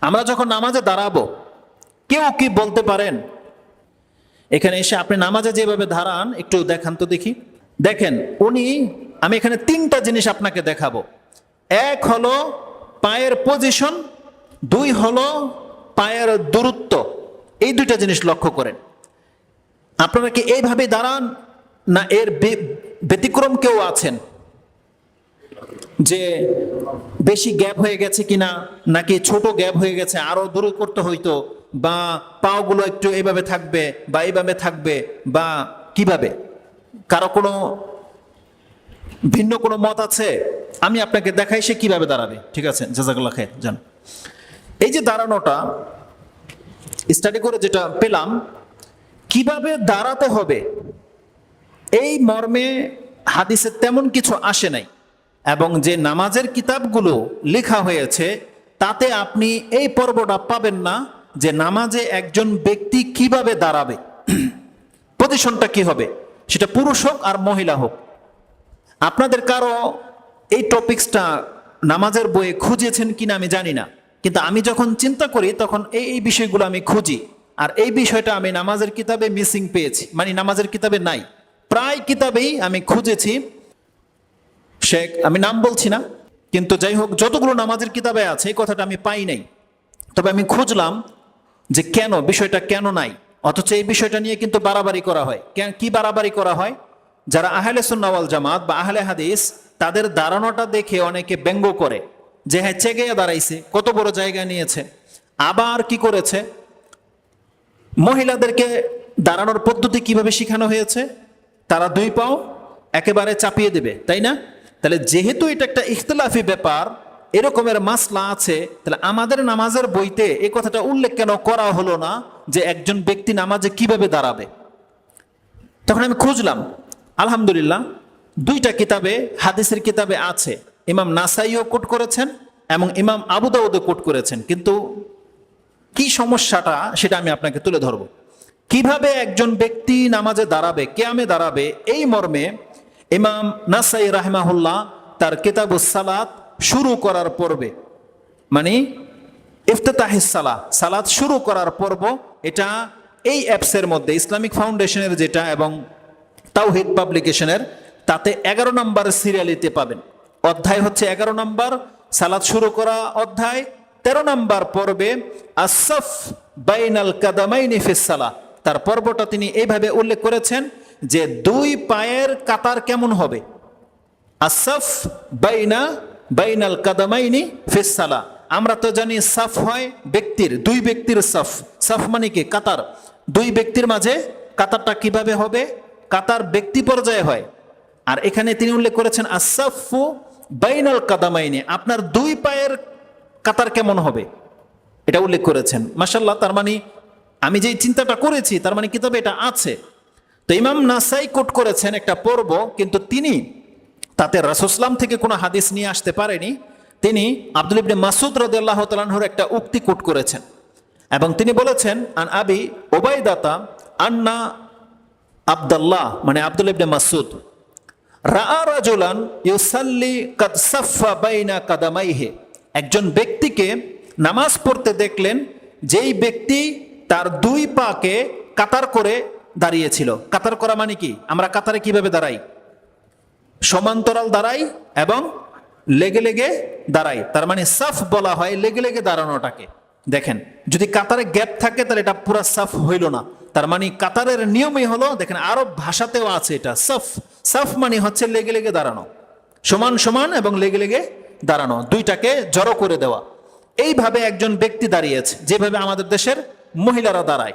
আমরা যখন নামাজে দাঁড়াবো, কেউ কি বলতে পারেন? এখানে এসে আপনি নামাজে যেভাবে দাঁড়ান, একটু দেখান তো দেখি। দেখেন, উনি, আমি এখানে তিনটা জিনিস আপনাকে দেখাবো। এক হলো পায়ের পজিশন দুই হলো পায়ের দূরত্ব। এই দুইটা জিনিস লক্ষ্য করেন। আপনারা কি এইভাবে দাঁড়ান, না এর ব্যতিক্রম কেউ আছেন? যে বেশি গ্যাপ হয়ে গেছে কিনা, নাকি ছোট গ্যাপ হয়ে গেছে, আরও দূরে করতে হইতো, বা পাওগুলো একটু এইভাবে থাকবে, বা এইভাবে থাকবে, বা কীভাবে? কারও কোনো ভিন্ন কোনো মত আছে? আমি আপনাকে দেখাই সে কীভাবে দাঁড়াবে। ঠিক আছে, জাজাকুল্লাহ খেয়ে যান। এই যে দাঁড়ানোটা স্টাডি করে যেটা পেলাম, কীভাবে দাঁড়াতে হবে? এই মর্মে হাদিসে তেমন কিছু আসে নাই। এবং যে নামাজের কিতাবগুলো লেখা হয়েছে, তাতে আপনি এই পর্বটা পাবেন না যে নামাজে একজন ব্যক্তি কীভাবে দাঁড়াবে। পজিশনটা কি হবে? সেটা পুরুষ হোক আর মহিলা হোক। আপনাদের কারও এই টপিক্সটা নামাজের বইয়ে খুঁজেছেন কিনা আমি জানি না। কিন্তু আমি যখন চিন্তা করি, তখন এই এই বিষয়গুলো আমি খুঁজি। আর এই বিষয়টা আমি নামাজের কিতাবে মিসিং পেয়েছি। মানে নামাজের কিতাবে নাই। প্রায় কিতাবেই আমি খুঁজেছি। শেখ, আমি নাম বলছি না, কিন্তু যাই হোক, যতগুলো নামাজের কিতাবে আছে, এই কথাটা আমি পাই নাই। তবে আমি খুঁজলাম যে কেন, বিষয়টা কেন নাই, অথচ এই বিষয়টা নিয়ে কিন্তু বাড়াবাড়ি করা হয়। কেন, কি বাড়াবাড়ি করা হয়? যারা আহলে সুন্নাওয়াল জামাত বা আহলে হাদিস, তাদের দাঁড়ানোটা দেখে অনেকে ব্যঙ্গ করে, যে হ্যাঁ চেগে দাঁড়াইছে, কত বড় জায়গা নিয়েছে। আবার কি করেছে? মহিলাদেরকে দাঁড়ানোর পদ্ধতি কীভাবে শেখানো হয়েছে? তারা দুই পাও একেবারে চাপিয়ে দেবে, তাই না? তাহলে যেহেতু এটা একটা ইখতলাফি ব্যাপার, এরকমের মাসলা আছে, তাহলে আমাদের নামাজের বইতে এই কথাটা উল্লেখ কেন করা হলো না যে একজন ব্যক্তি নামাজে কীভাবে দাঁড়াবে? তখন আমি খুঁজলাম, আলহামদুলিল্লাহ, দুইটা কিতাবে, হাদিসের কিতাবে আছে। ইমাম নাসাইও কোট করেছেন এবং ইমাম আবু দাউদও কোট করেছেন। কিন্তু কি সমস্যাটা সেটা আমি আপনাকে তুলে ধরব। কীভাবে একজন ব্যক্তি নামাজে দাঁড়াবে, কেয়ামে দাঁড়াবে, এই মর্মে ইমাম নাসাই রাহমাহুল্লাহ তার কিতাব সালাত শুরু করার পর্বে মানে ইফতেতাহিস সালা সালাত শুরু করার পর্ব, এটা এই অ্যাপসের মধ্যে, ইসলামিক ফাউন্ডেশনের যেটা এবং তাওহিদ পাবলিকেশনের, তাতে এগারো নম্বর সিরিয়ালিতে পাবেন। অধ্যায় হচ্ছে এগারো নম্বর, সালাত শুরু করা অধ্যায়, তেরো নম্বর পর্বে আসফ বাইনাল কাদামাইনি ফিসালা তার পর্বটা তিনি এইভাবে উল্লেখ করেছেন যে দুই পায়ের কাতার কেমন হবে? আসফ বাইনা, বাইনাল কাদামাইনি ফিসালা আমরা তো জানি সাফ হয় ব্যক্তির, দুই ব্যক্তির সাফ। সাফ মানে কি? কাতার। দুই ব্যক্তির মাঝে কাতারটা কীভাবে হবে? কাতার ব্যক্তি পর্যায়ে হয়। আর এখানে তিনি উল্লেখ করেছেন আসাফু বাইনাল কাদামাইনি। আপনার দুই পায়ের কাতার কেমন হবে? এটা উল্লেখ করেছেন। মাসাল্লাহ তার মানে আমি যেই চিন্তাটা করেছি, তার মানে কিতাবে এটা আছে। তো ইমাম নাসাই কোট করেছেন একটা পর্ব, কিন্তু তিনি তাতে রাসুসলাম থেকে কোনো হাদিস নিয়ে আসতে পারেনি। তিনি আব্দুল ইবনে মাসুদ রদাল্লাহ তালাহুর একটা উক্তি কোট করেছেন। এবং তিনি বলেছেন, আন আবি ওবায়দাতা আন্না আবদাল্লাহ মানে আব্দুল ইবনে মাসুদ রাজুলান ইউসাল্লি কাদামাইহে একজন ব্যক্তিকে নামাজ পড়তে দেখলেন, যেই ব্যক্তি তার দুই পাকে কাতার করে দাঁড়িয়েছিল। কাতার করা মানে কি? আমরা কাতারে কীভাবে দাঁড়াই? সমান্তরাল দাঁড়াই এবং লেগে লেগে দাঁড়াই। তার মানে সাফ বলা হয় লেগে লেগে দাঁড়ানোটাকে। দেখেন, যদি কাতারে গ্যাপ থাকে তাহলে এটা পুরো সাফ হইল না। তার মানে কাতারের নিয়মই হলো, দেখেন আরব ভাষাতেও আছে এটা, সাফ। সাফ মানে হচ্ছে লেগে লেগে দাঁড়ানো। সমান সমান এবং লেগে লেগে দাঁড়ানো, দুইটাকে জড়ো করে দেওয়া। এইভাবে একজন ব্যক্তি দাঁড়িয়েছে, যেভাবে আমাদের দেশের মহিলারা দাঁড়ায়।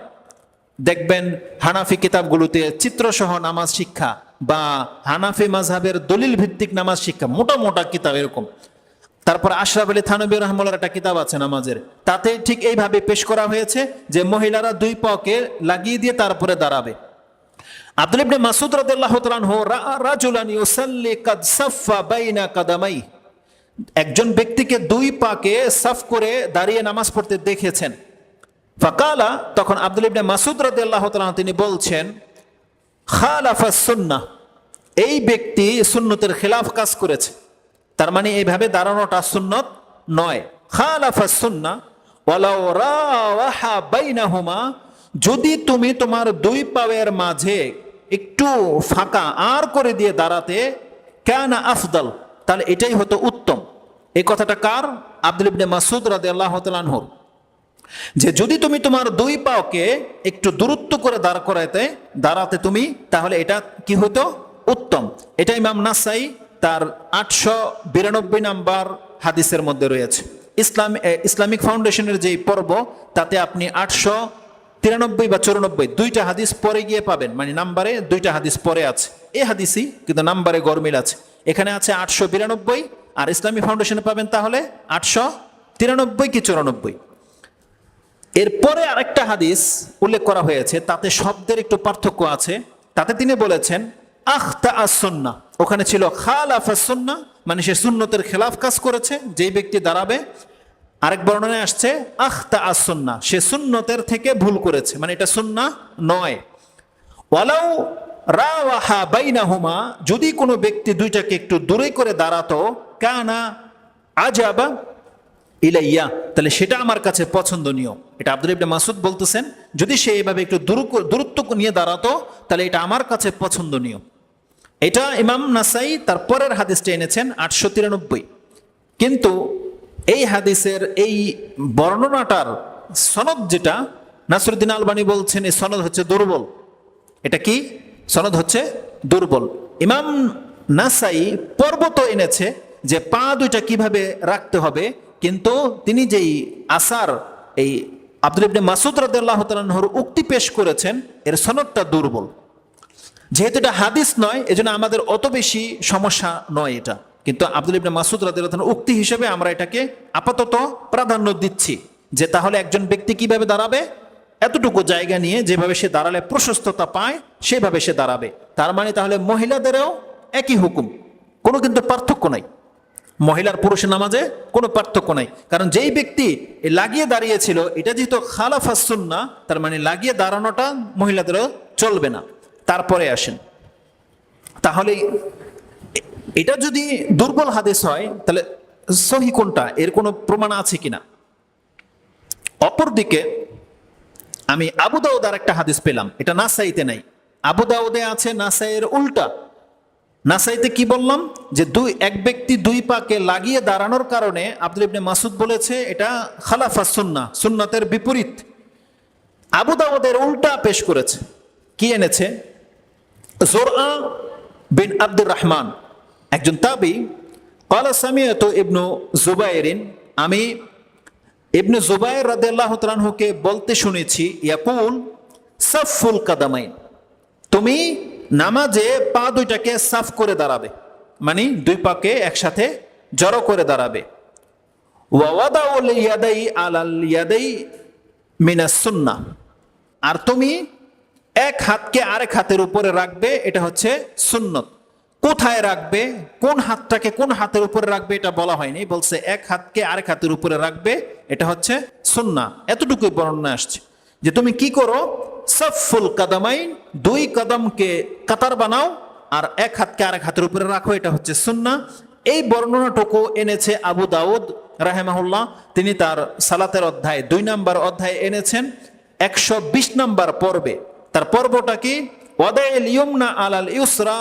দেখবেন হানাফি কিতাবগুলোতে চিত্রসহ নামাজ শিক্ষা বা হানাফি মাঝহাবের দলিল ভিত্তিক নামাজ শিক্ষা, মোটা মোটা কিতাব এরকম। তারপর আশরাফ আলী থানবী রহমুল্লার একটা কিতাব আছে নামাজের। তাতে ঠিক এইভাবে পেশ করা হয়েছে যে মহিলারা দুই পকে লাগিয়ে দিয়ে তারপরে দাঁড়াবে। আব্দুল ইবনে মাসুদ রাদিয়াল্লাহু তাআলা আনহু রাআ রাজুলান ইউসাল্লি কাদ সাফা বাইনা কাদামাই একজন ব্যক্তিকে দুই পাকে সাফ করে দাঁড়িয়ে নামাজ পড়তে দেখেছেন। ফাকালা, তখন আব্দুল ইবনে মাসুদ রাদিয়াল্লাহু তাআলা তিনি বলছেন, খালাফা সুন্না এই ব্যক্তি সুন্নতের খেলাফ কাজ করেছে। তার মানে এইভাবে দাঁড়ানোটা সুন্নত নয়। খালাফা সুন্না যদি তুমি তোমার দুই পায়ের মাঝে একটু ফাঁকা আর করে দিয়ে দাঁড়াতে কেন আফদল, তাহলে এটাই হতো উত্তম। এই কথাটা কার? আব্দুল ইবনে মাসুদ রাদিয়াল্লাহু তাআলা আনহুর। যে যদি তুমি তোমার দুই পাওকে একটু দূরত্ব করে দাঁড় করাইতে, দাঁড়াতে তুমি, তাহলে এটা কি হতো উত্তম। এটা ইমাম নাসাই তার আটশো বিরানব্বই নাম্বার হাদিসের মধ্যে রয়েছে। ইসলাম ইসলামিক ফাউন্ডেশনের যেই পর্ব, তাতে আপনি আটশো তিরানব্বই বা চৌরানব্বই দুইটা হাদিস পরে গিয়ে পাবেন। মানে নাম্বারে দুইটা হাদিস পরে আছে। এই হাদিসই কিন্তু নাম্বারে গরমিল আছে। এখানে আছে আটশো বিরানব্বই, আর ইসলামী ফাউন্ডেশনে পাবেন তাহলে আটশো তিরানব্বই কি চৌরানব্বই? এরপরে আরেকটা হাদিস উল্লেখ করা হয়েছে, তাতে শব্দের একটু পার্থক্য আছে। তাতে তিনি বলেছেন, আখতা আসন্না ওখানে ছিল খালাফ আসন্না মানে সে সুন্নতের খেলাফ কাজ করেছে, যেই ব্যক্তি দাঁড়াবে, আরেক বর্ণনায় আসছে, আখতা আসন্না সে সুন্নতের থেকে ভুল করেছে মানে এটা সুন্না নয়। ওয়ালাউ রাওয়াহা বাইনাহুমা, যদি কোনো ব্যক্তি দুইটাকে একটু দূরে করে দাঁড়াতো, কানা আজাবা ইলাইয়া, তাহলে সেটা আমার কাছে পছন্দনীয়। এটা আব্দুল ইবনে মাসুদ বলতেছেন, যদি সে এভাবে একটু দূর- দূরত্ব নিয়ে দাঁড়াতো, তাহলে এটা আমার কাছে পছন্দনীয়। এটা ইমাম নাসাই তার পরের হাদিসটা এনেছেন, আটশো তিরানব্বই। কিন্তু এই হাদিসের এই বর্ণনাটার সনদ যেটা, নাসরুদ্দিন আলবানী বলছেন, এই সনদ হচ্ছে দুর্বল। এটা কি? সনদ হচ্ছে দুর্বল। ইমাম নাসাই পর্বত এনেছে যে পা দুইটা কীভাবে রাখতে হবে কিন্তু তিনি যেই আসার, এই আব্দুল ইবনে মাসুদ রাদিয়াল্লাহু তাআলার উক্তি পেশ করেছেন, এর সনদটা দুর্বল। যেহেতু এটা হাদিস নয়, এজন্য আমাদের অত বেশি সমস্যা নয় এটা। কিন্তু আব্দুল ইবনে মাসুদ রাদিয়াল্লাহু উক্তি হিসেবে আমরা এটাকে আপাতত প্রাধান্য দিচ্ছি, যে তাহলে একজন ব্যক্তি কীভাবে দাঁড়াবে, এতটুকু জায়গা নিয়ে যেভাবে সে দাঁড়ালে প্রশস্ততা পায়, সেভাবে সে দাঁড়াবে। তার মানে তাহলে মহিলাদেরও একই হুকুম, কোনো কিন্তু পার্থক্য নাই। মহিলার পুরুষের নামাজে কোনো পার্থক্য নাই। কারণ যেই ব্যক্তি লাগিয়ে দাঁড়িয়েছিল, এটা যেহেতু খালাফা সুন্না তার মানে লাগিয়ে দাঁড়ানোটা মহিলাদেরও চলবে না। তারপরে আসেন। তাহলে এটা যদি দুর্বল হাদিস হয়, তাহলে সহি কোনটা? এর কোনো প্রমাণ আছে কিনা? অপরদিকে আমি আবু দাউদ আর একটা হাদিস পেলাম। এটা নাসাইতে নাই। আবু দাউদে আছে, নাসাইয়ের উল্টা। নাসাইতে কি বললাম? যে দুই, এক ব্যক্তি দুই পাকে লাগিয়ে দাঁড়ানোর কারণে আব্দুল ইবনে মাসুদ বলেছে, এটা খালাফা সুন্না, সুন্নাতের বিপরীত। আবু দাবাদের উল্টা পেশ করেছে। কি এনেছে? জোরআ বিন আব্দুর রহমান। একজন তাবি, কলা সামিয়ত ইবনু জুবাইরিন আমি ইবনু জুবাইর রাদে আল্লাহ বলতে শুনেছি, ইয়াকুল সফুল কাদামাইন তুমি নামাজে পা দুইটাকে সাফ করে দাঁড়াবে। মানে দুই পাকে একসাথে জড়ো করে দাঁড়াবে। ইয়াদাই ইয়াদাই মিনাস আর তুমি এক হাতকে আরেক হাতের উপরে রাখবে, এটা হচ্ছে সুন্নত। কোথায় রাখবে, কোন হাতটাকে কোন হাতের উপরে রাখবে, এটা বলা হয়নি। বলছে এক হাতকে আরেক হাতের উপরে রাখবে, এটা হচ্ছে সুন্না এতটুকুই বর্ণনা আসছে। যে তুমি কি করো সফুল কাদামাইন, দুই কদমকে কাতার বানাও আর এক হাতকে আরেক হাতের উপরে রাখো, এটা হচ্ছে সুন্না এই বর্ণনাটুকু এনেছে আবু দাউদ, রাহেমাহুল্লাহ। তিনি তার সালাতের অধ্যায়, দুই নম্বর অধ্যায় এনেছেন। একশো বিশ নম্বর পর্বে। তার পর্বটা কি? ওয়াদাইল ইয়ুমনা আলাল ইউসরা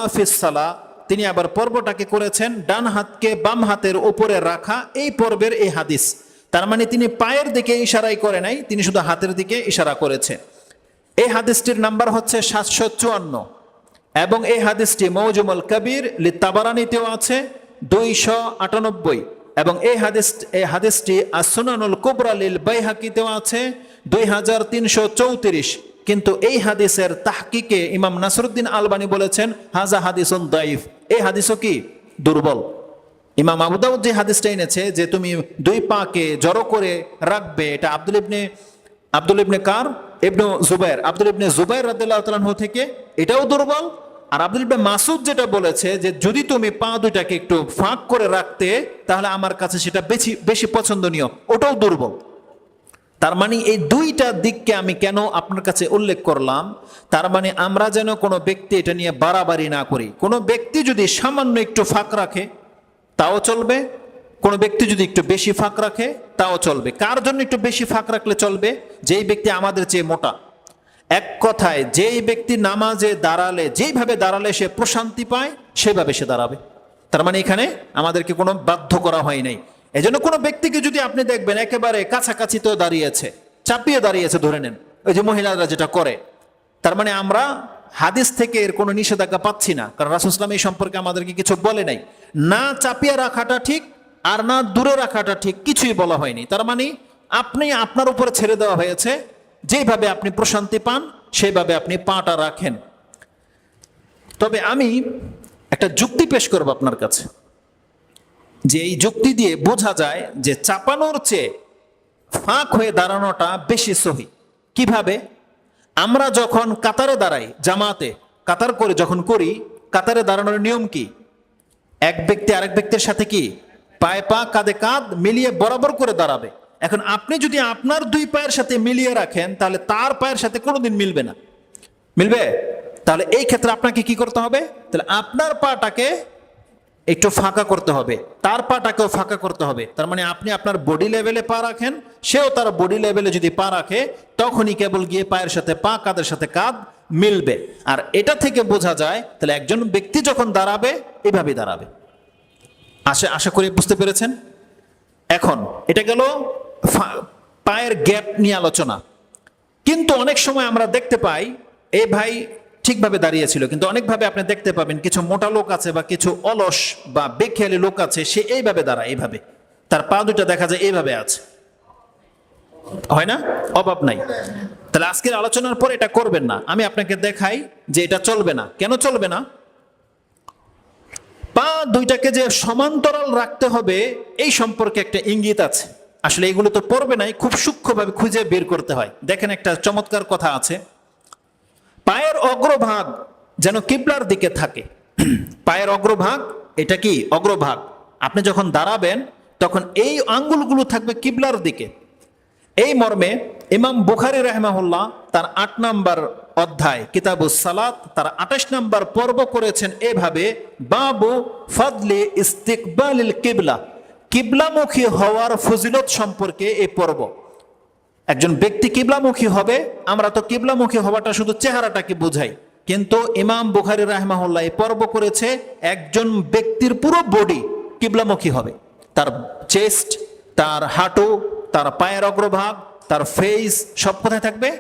তিনি আবার পর্বটাকে করেছেন, ডান হাতকে বাম হাতের উপরে রাখা, এই পর্বের এই হাদিস। তার মানে তিনি পায়ের দিকে ইশারাই করে নাই, তিনি শুধু হাতের দিকে ইশারা করেছে। এই হাদিসটির নাম্বার হচ্ছে সাতশো চুয়ান্ন। এবং এই হাদিসটি মৌজুমুল কবির লিতাবারানিতেও আছে দুইশো আটানব্বই। এবং এই হাদিস এই হাদিসটি আসুনানুল কুবরা লিল বাইহাকিতেও আছে দুই হাজার তিনশো চৌত্রিশ। কিন্তু এই হাদিসের তাহকিকে ইমাম নাসরুদ্দিন আলবানি বলেছেন, হাজা হাদিসুন দাইফ এই হাদিসও কি? দুর্বল। ইমাম আবু দাউদ যে হাদিসটা এনেছে যে তুমি দুই পাকে জড়ো করে রাখবে, এটা আব্দুল ইবনে আব্দুল ইবনে কার? ইবনু জুবাইর। আব্দুল ইবনে জুবাইর রাদিয়াল্লাহু তাআলা থেকে এটাও দুর্বল। আর আব্দুল ইবনে মাসুদ যেটা বলেছে যে, যদি তুমি পা দুইটাকে একটু ফাঁক করে রাখতে, তাহলে আমার কাছে সেটা বেশি বেশি পছন্দনীয়। ওটাও দুর্বল। তার মানে এই দুইটা দিককে আমি কেন আপনার কাছে উল্লেখ করলাম? তার মানে আমরা যেন কোনো ব্যক্তি এটা নিয়ে বাড়াবাড়ি না করি। কোনো ব্যক্তি যদি সামান্য একটু ফাঁক রাখে, তাও চলবে। কোনো ব্যক্তি যদি একটু বেশি ফাঁক রাখে, তাও চলবে। কার জন্য একটু বেশি ফাঁক রাখলে চলবে? যেই ব্যক্তি আমাদের চেয়ে মোটা। এক কথায়, যেই ব্যক্তি নামাজে দাঁড়ালে, যেইভাবে দাঁড়ালে সে প্রশান্তি পায়, সেভাবে সে দাঁড়াবে। তার মানে এখানে আমাদেরকে কোনো বাধ্য করা হয় নাই। এজন্য কোনো ব্যক্তিকে যদি আপনি দেখবেন, একেবারে কাছাকাছি তো দাঁড়িয়েছে, চাপিয়ে দাঁড়িয়েছে, ধরে নেন। ওই যে মহিলারা যেটা করে, তার মানে আমরা হাদিস থেকে এর কোনো নিষেধাজ্ঞা পাচ্ছি না। কারণ রাসুল ইসলাম এই সম্পর্কে আমাদেরকে কিছু বলে নাই। না চাপিয়ে রাখাটা ঠিক আর না দূরে রাখাটা ঠিক কিছুই বলা হয়নি। তার মানে আপনি আপনার উপরে ছেড়ে দেওয়া হয়েছে। যেভাবে আপনি প্রশান্তি পান, সেইভাবে আপনি পাটা রাখেন। তবে আমি একটা যুক্তি পেশ করব আপনার কাছে। যে এই যুক্তি দিয়ে বোঝা যায় যে চাপানোর চেয়ে ফাঁক হয়ে দাঁড়ানোটা বেশি সহি। কীভাবে? আমরা যখন কাতারে দাঁড়াই, জামাতে, কাতার করে যখন করি, কাতারে দাঁড়ানোর নিয়ম কি? এক ব্যক্তি আরেক ব্যক্তির সাথে কি পায়ে পা কাঁধে কাঁধ মিলিয়ে বরাবর করে দাঁড়াবে। এখন আপনি যদি আপনার দুই পায়ের সাথে মিলিয়ে রাখেন, তাহলে তার পায়ের সাথে কোনোদিন মিলবে না। মিলবে? তাহলে এই ক্ষেত্রে আপনাকে কি করতে হবে? তাহলে আপনার পাটাকে একটু ফাঁকা করতে হবে। তার পাটাকেও ফাঁকা করতে হবে। তার মানে আপনি আপনার বডি লেভেলে পা রাখেন, সেও তার বডি লেভেলে যদি পা রাখে, তখনই কেবল গিয়ে পায়ের সাথে পা, কাঁধের সাথে কাঁধ মিলবে। আর এটা থেকে বোঝা যায়, তাহলে একজন ব্যক্তি যখন দাঁড়াবে এভাবে দাঁড়াবে। আশা আশা করি বুঝতে পেরেছেন? এখন, এটা গেল পায়ের গ্যাপ নিয়ে আলোচনা। কিন্তু অনেক সময় আমরা দেখতে পাই এই ভাই ঠিকভাবে দাঁড়িয়েছিল কিন্তু অনেকভাবে আপনি দেখতে পাবেন কিছু মোটা লোক আছে বা কিছু অলস বা বেখেয়ালি লোক আছে, সে এইভাবে দাঁড়ায়, এইভাবে। তার পা দুটা দেখা যায় এইভাবে আছে। হয় না? অভাব নাই। তাহলে আজকের আলোচনার পর এটা করবেন না। আমি আপনাকে দেখাই যে এটা চলবে না। কেন চলবে না? পা দুইটাকে যে সমান্তরাল রাখতে হবে, এই সম্পর্কে একটা ইঙ্গিত আছে। আসলে এগুলো তো পড়বে নাই, খুব সূক্ষ্মভাবে খুঁজে বের করতে হয়। দেখেন একটা চমৎকার কথা আছে। পায়ের অগ্রভাগ যেন কিবলার দিকে থাকে। পায়ের অগ্রভাগ, এটা কি? অগ্রভাগ। আপনি যখন দাঁড়াবেন, তখন এই আঙ্গুলগুলো থাকবে কিবলার দিকে। এই মর্মে ইমাম বুখারি রহমাহুল্লাহ তার আট নম্বর অধ্যায় কিতাবুস সালাত, তার আঠাশ নম্বর পর্ব করেছেন এভাবে, বাবু ফদলে ইস্তিকবালিল কিবলা, কিবলামুখী হওয়ার ফজিলত সম্পর্কে এই পর্ব। একজন ব্যক্তি কিবলামুখী হবে, আমরা তো কিবলামুখী হওয়াটা শুধু চেহারাটাকে বোঝাই, কিন্তু ইমাম বুখারি রাহমাহুল্লাহ এই পর্ব করেছে, একজন ব্যক্তির পুরো বডি কিবলামুখী হবে। তার চেস্ট, তার হাঁটু, তার পায়ের অগ্রভাগ, তার ফেস সব কোথায় থাকবে?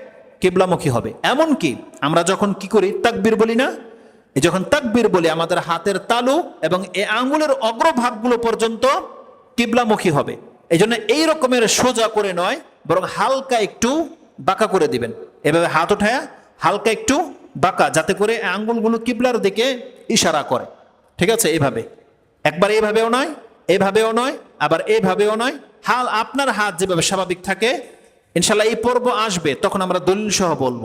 কিবলামুখী হবে। এমন কি আমরা যখন কি করি? তাকবীর বলি না? যখন তাকবীর বলি, আমাদের হাতের তালু এবং এই আঙ্গুলের অগ্রভাগগুলো পর্যন্ত কিবলামুখী হবে। এই জন্য এই রকমের সোজা করে নয়, বরং হালকা একটু বাঁকা করে দিবেন। এভাবে হাত উঠায় হালকা একটু বাঁকা, যাতে করে আঙ্গুলগুলো কিবলার দিকে ইশারা করে। ঠিক আছে? এভাবে। একবার এইভাবেও নয়, এভাবেও নয়, আবার এইভাবেও নয়। হাল আপনার হাত যেভাবে স্বাভাবিক থাকে ইনশাল্লাহ এই পর্ব আসবে, তখন আমরা দলিল সহ বলব।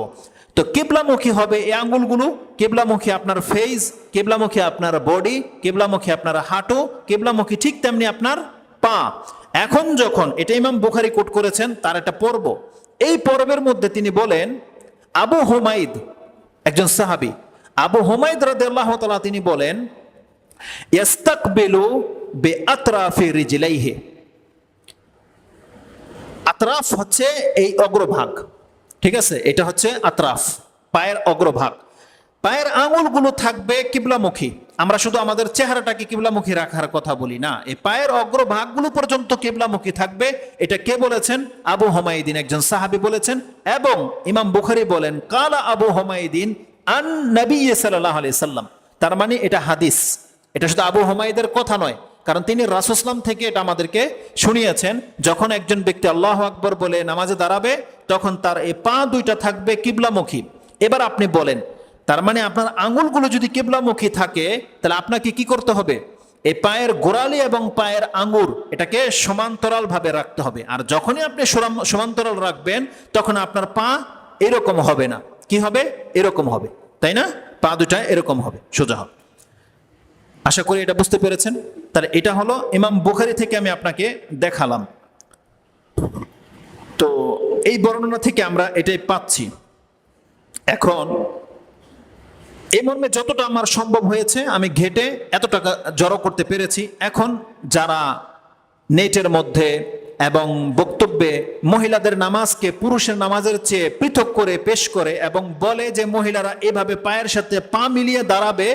তো কেবলামুখী হবে এই আঙ্গুলগুলো, কেবলামুখী আপনার ফেস কেবলামুখী আপনার বডি কেবলামুখী আপনার হাঁটু, কেবলামুখী ঠিক তেমনি আপনার পা। এখন যখন, এটা ইমাম বুখারি কোট করেছেন, তার একটা পর্ব। এই পর্বের মধ্যে তিনি বলেন, আবু হুমাইদ একজন সাহাবি, আবু হুমাইদ রাদিয়াল্লাহু তিনি বলেন, ইয়াস্তাকবিলু বে আতরাফি রিজলাইহি। আতরাফ হচ্ছে এই অগ্রভাগ। ঠিক আছে? এটা হচ্ছে আতরাফ, পায়ের অগ্রভাগ। পায়ের আঙুলগুলো থাকবে কিবলামুখী। আমরা শুধু আমাদের চেহারাটাকে কিবলামুখী রাখার কথা বলি না। এই পায়ের অগ্রভাগগুলো পর্যন্ত কিবলামুখী থাকবে। এটা কে বলেছেন? আবু হমাইদিন একজন সাহাবি বলেছেন। এবং ইমাম বুখারি বলেন, কালা আবু হমাইদিন আন নবী সাল্লাহ আলি সাল্লাম। তার মানে এটা হাদিস। এটা শুধু আবু হমাইদের কথা নয়। কারণ তিনি রাসুসলাম থেকে এটা আমাদেরকে শুনিয়েছেন। যখন একজন ব্যক্তি আল্লাহ আকবর বলে নামাজে দাঁড়াবে, তখন তার এই পা দুইটা থাকবে কিবলামুখী। এবার আপনি বলেন, তার মানে আপনার আঙুলগুলো যদি কিবলামুখী থাকে, তাহলে আপনাকে কি করতে হবে? এই পায়ের গোড়ালি এবং পায়ের আঙুর, এটাকে সমান্তরাল ভাবে রাখতে হবে। আর যখনই আপনি সমান্তরাল রাখবেন, তখন আপনার পা এরকম হবে না। কি হবে? এরকম হবে। তাই না? পা দুটা এরকম হবে। সোজা হবে। আশা করি এটা বুঝতে পেরেছেন। তাহলে এটা হলো ইমাম বুখারি থেকে আমি আপনাকে দেখালাম। তো এই বর্ণনা থেকে আমরা এটাই পাচ্ছি। এখন, এই মর্মে যতটা আমার সম্ভব হয়েছে, আমি ঘেটে এত টাকা জড়ো করতে পেরেছি। এখন যারা নেটের মধ্যে এবং বক্তব্যে মহিলাদের নামাজকে পুরুষের নামাজের চেয়ে পৃথক করে, পেশ করে এবং বলে যে মহিলারা এভাবে পায়ের সাথে পা মিলিয়ে দাঁড়াবে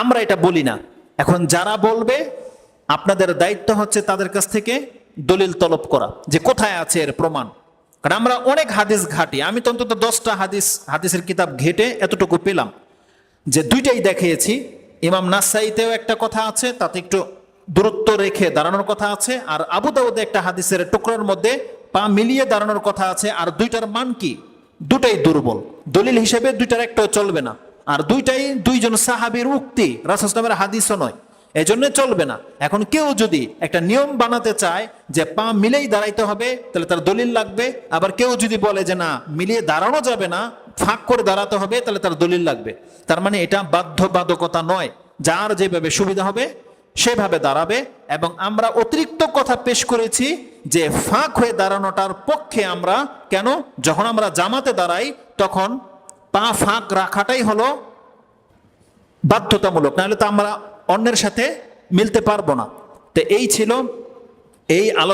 আমরা এটা বলি না। এখন যারা বলবে, আপনাদের দায়িত্ব হচ্ছে তাদের কাছ থেকে দলিল তলব করা যে কোথায় আছে এর প্রমাণ। কারণ আমরা অনেক হাদিস ঘাটি, আমি তো অন্তত দশটা হাদিস, হাদিসের কিতাব ঘেটে এতটুকু পেলাম। যে দুইটাই দেখিয়েছি, ইমাম নাসাইতেও একটা কথা আছে, তাতে একটু দূরত্ব রেখে দাঁড়ানোর কথা আছে, আর আবু দাউদে একটা হাদিসের টুকরার মধ্যে পা মিলিয়ে দাঁড়ানোর কথা আছে, আর দুইটার মান কি? দুটাই দুর্বল। দলিল হিসেবে দুইটার একটাও চলবে না। আর দুইটাই দুইজন সাহাবীর উক্তি রাসুসলামের হাদিসও নয়। এই জন্য চলবে না। এখন কেউ যদি একটা নিয়ম বানাতে চায় যে পা মিলেই দাঁড়াইতে হবে, তাহলে তার দলিল লাগবে। আবার কেউ যদি বলে যে না, মিলিয়ে দাঁড়ানো যাবে না, ফাঁক করে দাঁড়াতে হবে, তাহলে তার দলিল লাগবে। তার মানে এটা বাধ্যবাধকতা নয়। যার যেভাবে সুবিধা হবে, সেভাবে দাঁড়াবে। এবং আমরা অতিরিক্ত কথা পেশ করেছি যে ফাঁক হয়ে দাঁড়ানোটার পক্ষে আমরা কেন? যখন আমরা জামাতে দাঁড়াই, তখন পা ফাঁক রাখাটাই হলো বাধ্যতামূলক, নাহলে তো আমরা অন্যের সাথে মিলতে পারব না। তো এই ছিল এই আলোচনা